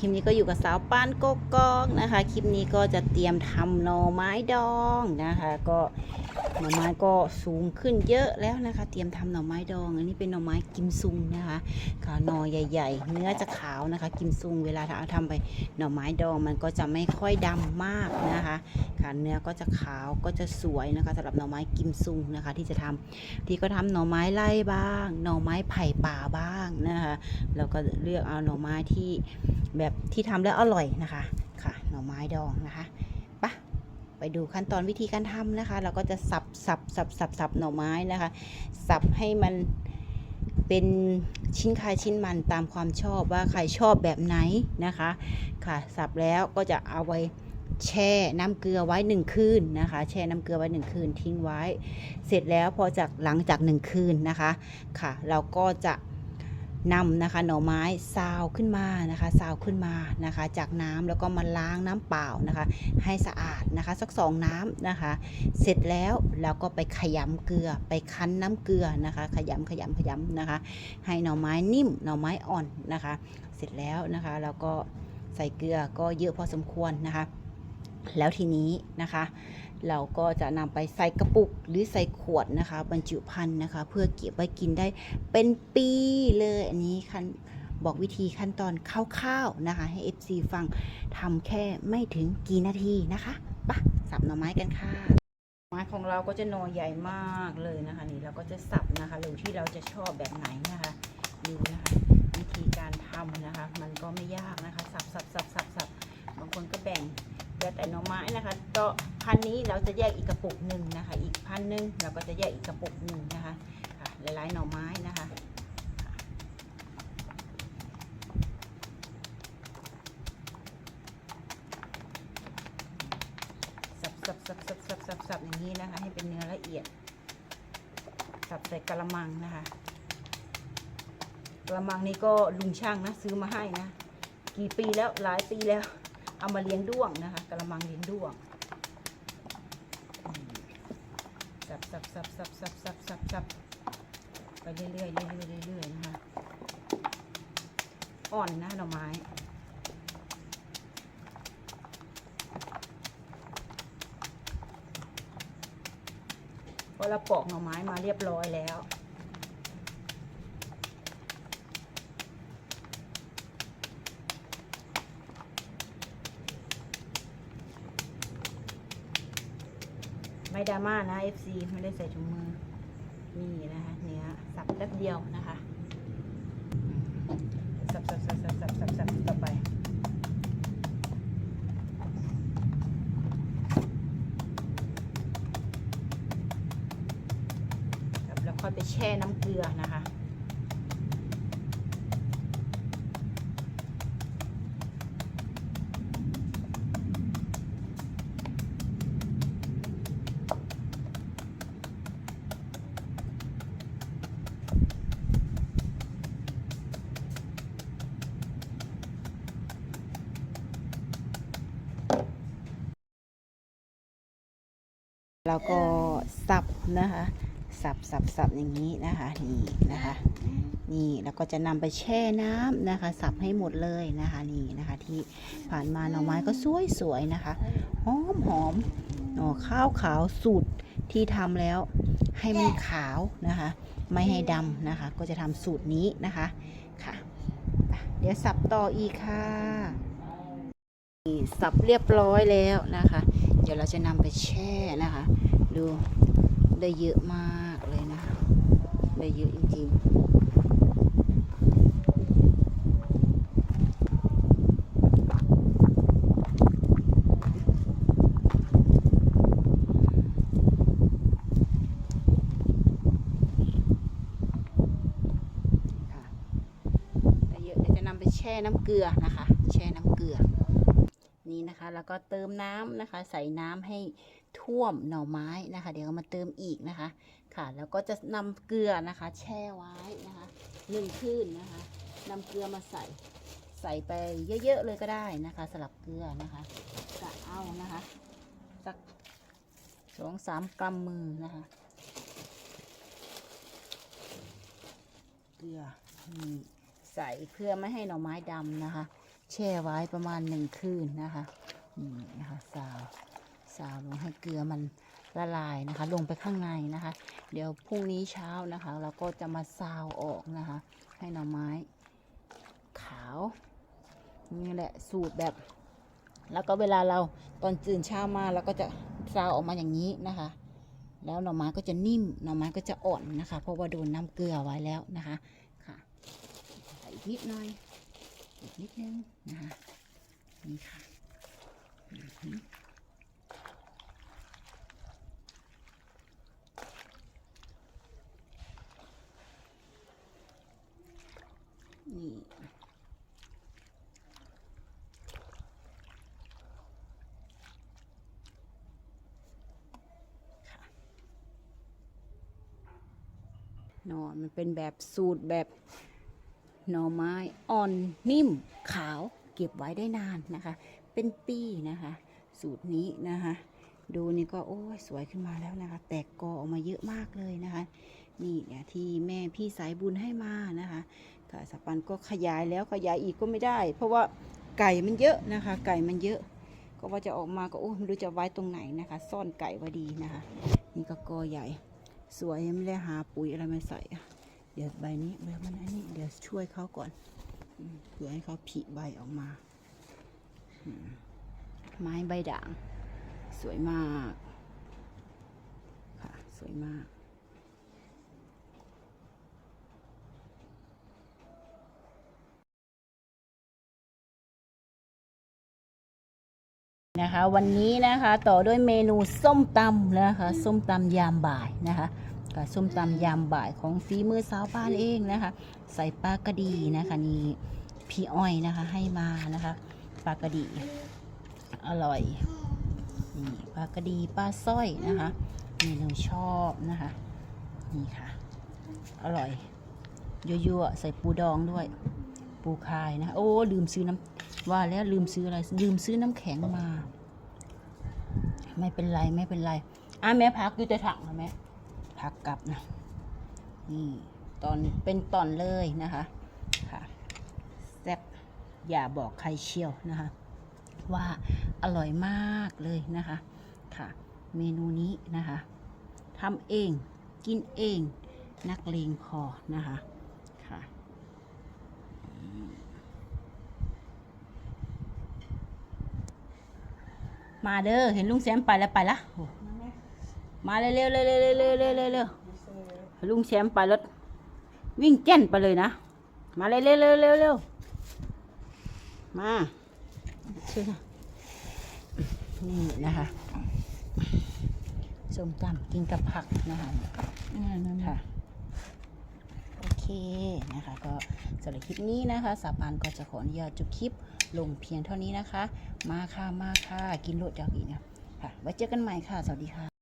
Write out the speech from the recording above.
คลิปนี้ก็อยู่กับสาวป้านโกกอกนะคะ คลิปนี้ก็จะเตรียมทำหน่อไม้ดองนะคะ ก็หน่อไม้ก็สูงขึ้นเยอะแล้วนะคะ เตรียมทำหน่อไม้ดอง อันนี้เป็นหน่อไม้กิมซุงนะคะค่ะหน่อใหญ่ ๆ เนื้อจะขาวนะคะ กิมซุงเวลาเราทำไปหน่อไม้ดองมันก็จะไม่ค่อยดำมากนะคะค่ะเนื้อก็จะขาวก็จะสวยนะคะสำหรับหน่อไม้กิมซุงนะคะ ที่จะทำที่ก็ทำหน่อไม้ไล่บ้าง หน่อไม้ไผ่ป่าบ้างนะคะแล้วก็เลือกเอาหน่อไม้ที่แบบที่ทำแล้วอร่อยนะคะค่ะหน่อไม้ดองนะคะปะไปดูขั้นตอนวิธีการทำนะคะ เราก็จะสับสับสับสับสับหน่อไม้นะคะ สับให้มันเป็นชิ้นใครชิ้นมันตามความชอบว่าใครชอบแบบไหนนะคะ ค่ะสับแล้วก็จะเอาไว้แช่น้ำเกลือไว้หนึ่งคืนนะคะ แช่น้ำเกลือไว้หนึ่งคืนทิ้งไว้ เสร็จแล้วพอจากหลังจากหนึ่งคืนนะคะ ค่ะ เราก็จะ นำนะคะหน่อไม้ซาวขึ้นมานะคะซาวขึ้นมานะคะ จากน้ำแล้วก็มาล้างน้ำเปล่านะคะ ให้สะอาดนะคะ สักสองน้ำนะคะ เสร็จแล้วเราก็ไปขยำเกลือ ไปคั้นน้ำเกลือนะคะ ขยำขยำขยำนะคะ ให้หน่อไม้นิ่มหน่อไม้อ่อนนะคะ เสร็จแล้วนะคะ เราก็ใส่เกลือก็เยอะพอสมควรนะคะ แล้วทีนี้นะคะ เราก็จะนำไปใส่กระปุกหรือใส่ขวดนะคะ บรรจุภัณฑ์นะคะ เพื่อเก็บไว้กินได้เป็นปีเลยอันนี้คันบอกวิธีขั้นตอนคร่าวๆนะคะ ให้ FC ฟังทำแค่ไม่ถึงกี่นาทีนะคะปะสับหน่อไม้กันค่ะไม้ของเราก็จะหน่อใหญ่มากเลยนะคะ นี่เราก็จะสับนะคะหรือที่เราจะชอบแบบไหนนะคะดูนะคะ วิธีการทำนะคะ มันก็ไม่ยากนะคะ สับสับสับสับสับบางคนก็แบ่ง แล้วแต่หน่อไม้นะคะก็พันนี้เราจะแยกอีกกระปุกหนึ่งนะคะ อีกพันหนึ่งเราก็จะแยกอีกกระปุกหนึ่งนะคะหลายๆหน่อไม้นะคะสับสับสับสับสับสับสับอย่างนี้นะคะ ให้เป็นเนื้อละเอียด สับใส่กระมังนะคะกระมังนี้ก็ลุงช่างนะ ซื้อมาให้นะ กี่ปีแล้วหลายปีแล้ว เอามาเลี้ยงด้วงนะคะกระมังเลี้ยงด้วงสับสับสับสับสับสับสับสับไปเรื่อยๆเรื่อยๆเรื่อยๆนะคะอ่อนนะหน่อไม้พอเราปอกหน่อไม้มาเรียบร้อยแล้ว ดราม่านะ FC ไม่ได้ใส่ถุงมือ นี่นะคะเนื้อสับแป๊บเดียวนะคะ สับสับสับสับสับสับสับต่อไปสับแล้วค่อยไปแช่น้ำเกลือนะคะ แล้วก็สับนะคะ สับสับสับอย่างนี้นะคะ นี่นะคะ นี่แล้วก็จะนำไปแช่น้ำนะคะ สับให้หมดเลยนะคะ นี่นะคะ ที่ผ่านมาหน่อไม้ก็สวยสวยๆนะคะ หอมหอมหน่อข้าวขาวสูตรที่ทำแล้วให้มันขาวนะคะ ไม่ให้ดำนะคะ ก็จะทำสูตรนี้นะคะ ค่ะ เดี๋ยวสับต่ออีกค่ะนี่สับเรียบร้อยแล้วนะคะ ดี๋ยวเราจะนำไปแช่นะคะ ดูได้เยอะมากเลยนะ ได้เยอะจริงๆได้เยอะเดี๋ยวจะนำไปแช่น้ำเกลือนะคะ แช่น้ำเกลือ นี่นะคะ แล้วก็เติมน้ำนะคะ ใส่น้ำให้ท่วมหน่อไม้นะคะ เดี๋ยวมาเติมอีกนะคะ ค่ะ แล้วก็จะนำเกลือนะคะ แช่ไว้นะคะหนึ่งคืนนะคะนำเกลือมาใส่ใส่ไปเยอะๆเลยก็ได้นะคะ สลับเกลือนะคะกะเอานะคะสักสองสามกรัมมือนะคะ เกลือใส่เพื่อไม่ให้หน่อไม้ดำนะคะ แช่ไว้ประมาณหนึ่งคืนนะคะนี่นะคะซาวซาวลงให้เกลือมันละลายนะคะ ลงไปข้างในนะคะ เดี๋ยวพรุ่งนี้เช้านะคะ เราก็จะมาซาวออกนะคะ ให้หน่อไม้ขาวนี่แหละสูตรแบบ แล้วก็เวลาเราตอนตื่นเช้ามาเราก็จะซาวออกมาอย่างนี้นะคะ แล้วหน่อไม้ก็จะนิ่มหน่อไม้ก็จะอ่อนนะคะ เพราะว่าโดนน้ำเกลือไว้แล้วนะคะค่ะใส่อีกนิดหน่อย อีกนิดนึงนะคะนี่ค่ะนี่นอนมันเป็นแบบสูตรแบบ หน่อไม้อ่อนนิ่มขาวเก็บไว้ได้นานนะคะ เป็นปีนะคะ สูตรนี้นะคะ ดูนี่ก็โอ้ยสวยขึ้นมาแล้วนะคะ แตกกอออกมาเยอะมากเลยนะคะ นี่เนี่ยที่แม่พี่สายบุญให้มานะคะค่ะสปันก็ขยายแล้วขยายอีกก็ไม่ได้ เพราะว่าไก่มันเยอะนะคะ ไก่มันเยอะ ก็ว่าจะออกมาก็โอ้ไม่รู้จะไว้ตรงไหนนะคะ ซ่อนไก่ไว้ดีนะคะ นี่ก็กอใหญ่ สวยไม่ได้หาปุ๋ยอะไรมาใส่อะ ดี๋ยวใบนี้เดี๋ยวมันอันนี้เดี๋ยวช่วยเขาก่อนเพื่อให้เขาผลิใบออกมา ไม้ใบด่าง สวยมากค่ะสวยมากนะคะวันนี้นะคะต่อด้วยเมนูส้มตำนะคะ ส้มตำยามบ่ายนะคะ กับส้มตำยามบ่ายของฝีมือสาวบ้านเองนะคะ ใส่ปลากระดีนะคะนี่พี่อ้อยนะคะให้มานะคะปลากระดี อร่อยนี่ปลากระดีปลาสร้อยนะคะเมนูชอบนะคะนี่ค่ะ อร่อยยั่วๆใส่ปูดองด้วย ปูคายนะ โอ้ลืมซื้อน้ำว่าแล้วลืมซื้ออะไรลืมซื้อน้ำแข็งมา ไม่เป็นไรไม่เป็นไรอะแม่พักอยู่แต่ถังนะแม่ พักกลับนะนี่ตอนเป็นตอนเลยนะคะค่ะแซ่บอย่าบอกใครเชี่ยวนะคะ ว่าอร่อยมากเลยนะคะค่ะ เมนูนี้นะคะทำเองกินเองนักเลงพอนะคะค่ะมาเด้อเห็นลุงแซมไปแล้วไปละโอ้ มาเร็วเร็วเร็วเร็วเร็วเร็วเร็วเร็วเร็วลุงแซมไปรถวิ่งแจ้นไปเลยนะ มาเร็วเร็วเร็วเร็วเร็วมาเชื่อนะนี่นะคะส้มตำกินกับผักนะคะค่ะโอเคนะคะ ก็สำหรับคลิปนี้นะคะสาปานก็จะขออนุญาตจบคลิปลงเพียงเท่านี้นะคะ มาค่ะมาค่ะกินโลดจากอีกนะค่ะไว้เจอกันใหม่ค่ะ สวัสดีค่ะ